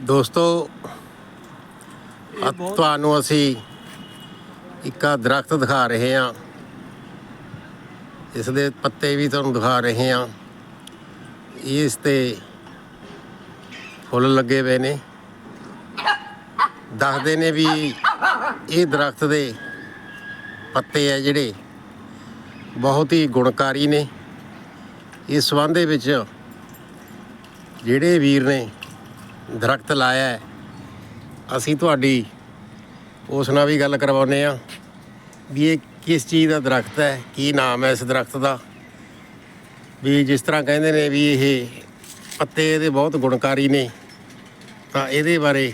ਦੋਸਤੋ ਅੱਜ ਤੁਹਾਨੂੰ ਅਸੀਂ ਇੱਕ ਆਹ ਦਰਖਤ ਦਿਖਾ ਰਹੇ ਹਾਂ। ਇਸ ਦੇ ਪੱਤੇ ਵੀ ਤੁਹਾਨੂੰ ਦਿਖਾ ਰਹੇ ਹਾਂ। ਇਸ ਤੇ ਫੁੱਲ ਲੱਗੇ ਹੋਏ ਨੇ। ਦੱਸਦੇ ਨੇ ਵੀ ਇਹ ਦਰਖਤ ਦੇ ਪੱਤੇ ਆ ਜਿਹੜੇ ਬਹੁਤ ਹੀ ਗੁਣਕਾਰੀ ਨੇ। ਇਸ ਸੰਬੰਧ ਦੇ ਵਿੱਚ ਜਿਹੜੇ ਵੀਰ ਨੇ ਦਰਖਤ ਲਾਇਆ ਅਸੀਂ ਤੁਹਾਡੀ ਉਸ ਨਾਲ ਵੀ ਗੱਲ ਕਰਵਾਉਨੇ ਆ ਵੀ ਇਹ ਕਿਸ ਚੀਜ਼ ਦਾ ਦਰਖਤ ਹੈ, ਕੀ ਨਾਮ ਹੈ ਇਸ ਦਰਖਤ ਦਾ। ਵੀ ਜਿਸ ਤਰ੍ਹਾਂ ਕਹਿੰਦੇ ਨੇ ਵੀ ਇਹ ਪੱਤੇ ਇਹਦੇ ਬਹੁਤ ਗੁਣਕਾਰੀ ਨੇ, ਤਾਂ ਇਹਦੇ ਬਾਰੇ,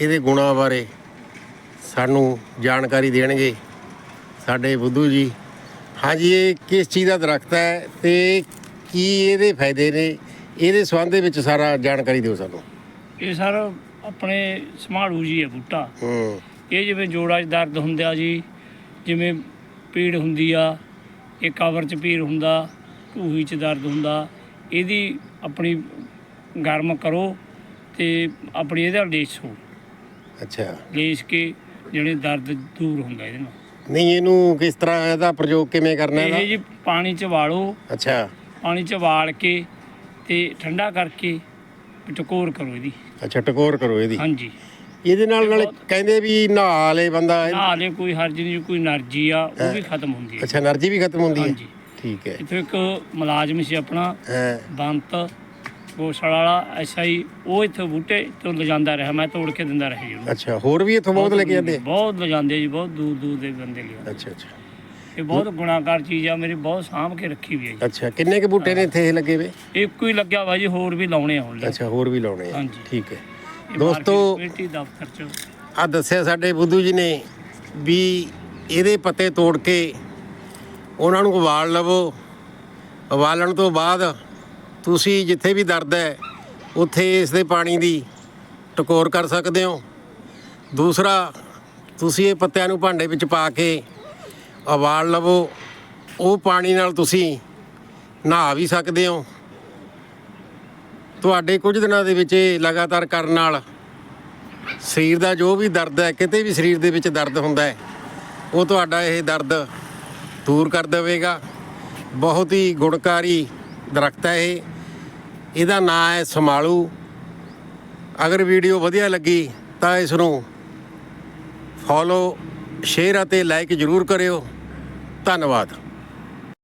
ਇਹਦੇ ਗੁਣਾਂ ਬਾਰੇ ਸਾਨੂੰ ਜਾਣਕਾਰੀ ਦੇਣਗੇ ਸਾਡੇ ਬੁੱਧੂ ਜੀ। ਹਾਂਜੀ ਇਹ ਕਿਸ ਚੀਜ਼ ਦਾ ਦਰਖਤ ਹੈ ਤੇ ਕੀ ਇਹਦੇ ਫਾਇਦੇ ਨੇ, ਇਹਦੇ ਸੰਬੰਧ ਦੇ ਵਿੱਚ ਸਾਰਾ ਜਾਣਕਾਰੀ ਦਿਓ ਸਾਨੂੰ। ਇਹ ਸਰ ਆਪਣੇ ਸਮਾੜੂ ਜੀ ਹੈ ਬੂਟਾ। ਹੂੰ। ਇਹ ਜਿਵੇਂ ਜੋੜਾਂ 'ਚ ਦਰਦ ਹੁੰਦਾ ਜੀ ਜਿਵੇਂ ਪੀੜ ਹੁੰਦੀ ਆ ਇਹ ਕਵਰ 'ਚ ਪੀੜ ਹੁੰਦਾ ਢੂਹੀ 'ਚ ਦਰਦ ਹੁੰਦਾ ਇਹਦੀ ਆਪਣੀ ਗਰਮ ਕਰੋ ਤੇ ਆਪਣੀ ਇਹਦਾ ਲੇਸੋ ਅੱਛਾ। ਲੇਸ ਕੇ ਜਿਹੜੇ ਦਰਦ ਦੂਰ ਹੁੰਦਾ ਇਹਦੇ ਨਾਲ। ਨਹੀਂ ਇਹਨੂੰ ਕਿਸ ਤਰ੍ਹਾਂ ਇਹਦਾ ਪ੍ਰਯੋਗ ਕਿਵੇਂ ਕਰਨਾ ਇਹ ਜੀ ਪਾਣੀ 'ਚ ਵਾਲੋ। ਅੱਛਾ। ਪਾਣੀ 'ਚ ਵਾਲ ਕੇ ਤੇ ਠੰਡਾ ਕਰਕੇ ਟਕੋਰ ਕਰੋ ਇਹਦੀ। ਅੱਛਾ ਟਕੋਰ ਕਰੋ ਇਹਦੀ। ਹਾਂਜੀ। ਇਹਦੇ ਨਾਲ ਨਾਲ ਕਹਿੰਦੇ ਵੀ ਨਹਾਲੇ ਬੰਦਾ ਨਾਲੇ ਕੋਈ ਹਰਜ ਨਹੀਂ ਕੋਈ ਨਰਜੀ ਆ ਉਹ ਵੀ ਖਤਮ ਹੁੰਦੀ ਹੈ। ਅੱਛਾ એનર્ਜੀ ਵੀ ਖਤਮ ਹੁੰਦੀ ਹੈ? ਹਾਂਜੀ। ਠੀਕ ਹੈ। ਇੱਥੇ ਇੱਕ ਮੁਲਾਜ਼ਮ ਸੀ ਆਪਣਾ ਬੰਤ ਗੋਸ਼ਾਲਾ ਵਾਲਾ ਐਸਾ ਹੀ ਉਹ ਇੱਥੇ ਬੂਟੇ ਤੋਂ ਲਿਜਾਂਦਾ ਰਿਹਾ ਮੈਂ ਤੋੜ ਕੇ ਦਿੰਦਾ ਰਿਹਾ ਜੀ ਅੱਛਾ ਹੋਰ ਵੀ ਇੱਥੋਂ ਬਹੁਤ ਲੈ ਜਾਂਦੇ? ਬਹੁਤ ਲਿਜਾਂਦੇ ਜੀ ਬਹੁਤ ਦੂਰ ਦੂਰ ਦੇ ਬੰਦੇ ਲਿਆ ਅੱਛਾ ਅੱਛਾ। ਇਹ ਬਹੁਤ ਗੁਣਾਕਾਰ ਚੀਜ਼ ਆ ਮੇਰੀ ਬਹੁਤ ਸਾਂਭ ਕੇ ਰੱਖੀ ਵੀ ਹੈ ਜੀ। ਅੱਛਾ ਕਿੰਨੇ ਕੁ ਬੂਟੇ ਨੇ ਇੱਥੇ ਇਹ ਲੱਗੇ ਵੇ? ਇੱਕੋ ਹੀ ਲੱਗਿਆ ਵਾ ਜੀ ਹੋਰ ਵੀ ਲਾਉਣੇ ਆ ਹੁਣ ਅੱਛਾ ਹੋਰ ਵੀ ਲਾਉਣੇ ਆ। ਹਾਂਜੀ। ਠੀਕ ਹੈ। ਇਹ ਦੋਸਤੋ market ਕਮੇਟੀ ਦਫ਼ਤਰ ਚ ਆ ਦੱਸਿਆ ਸਾਡੇ ਬੁੱਧੂ ਜੀ ਨੇ ਵੀ ਇਹਦੇ ਪੱਤੇ ਤੋੜ ਕੇ ਉਹਨਾਂ ਨੂੰ ਉਬਾਲ ਲਵੋ। ਉਬਾਲਣ ਤੋਂ ਬਾਅਦ ਤੁਸੀਂ ਜਿੱਥੇ ਵੀ ਦਰਦ ਹੈ ਉੱਥੇ ਇਸ ਦੇ ਪਾਣੀ ਦੀ ਟਕੋਰ ਕਰ ਸਕਦੇ ਹੋ। ਦੂਸਰਾ ਤੁਸੀਂ ਇਹ ਪੱਤਿਆਂ ਨੂੰ ਭਾਂਡੇ ਵਿੱਚ ਪਾ ਕੇ ਉਬਾਲ ਲਵੋ। ਉਹ ਪਾਣੀ ਨਾਲ ਤੁਸੀਂ ਨਹਾ ਵੀ ਸਕਦੇ ਹੋ। ਤੁਹਾਡੇ ਕੁਝ ਦਿਨਾਂ ਦੇ ਵਿੱਚ ਇਹ ਲਗਾਤਾਰ ਕਰਨ ਨਾਲ ਸਰੀਰ ਦਾ ਜੋ ਵੀ ਦਰਦ ਹੈ, ਕਿਤੇ ਵੀ ਸਰੀਰ ਦੇ ਵਿੱਚ ਦਰਦ ਹੁੰਦਾ ਹੈ, ਉਹ ਤੁਹਾਡਾ ਇਹ ਦਰਦ ਦੂਰ ਕਰ ਦੇਵੇਗਾ। ਬਹੁਤ ਹੀ ਗੁਣਕਾਰੀ ਦਰਖਤ ਹੈ ਇਹ। ਇਹਦਾ ਨਾਮ ਹੈ ਸਮਾਲੂ ਅਗਰ ਵੀਡੀਓ ਵਧੀਆ ਲੱਗੀ ਤਾਂ ਇਸ ਨੂੰ ਫੋਲੋ ਸ਼ੇਅਰ ਅਤੇ ਲਾਈਕ ਜ਼ਰੂਰ ਕਰਿਓ। ਧੰਨਵਾਦ।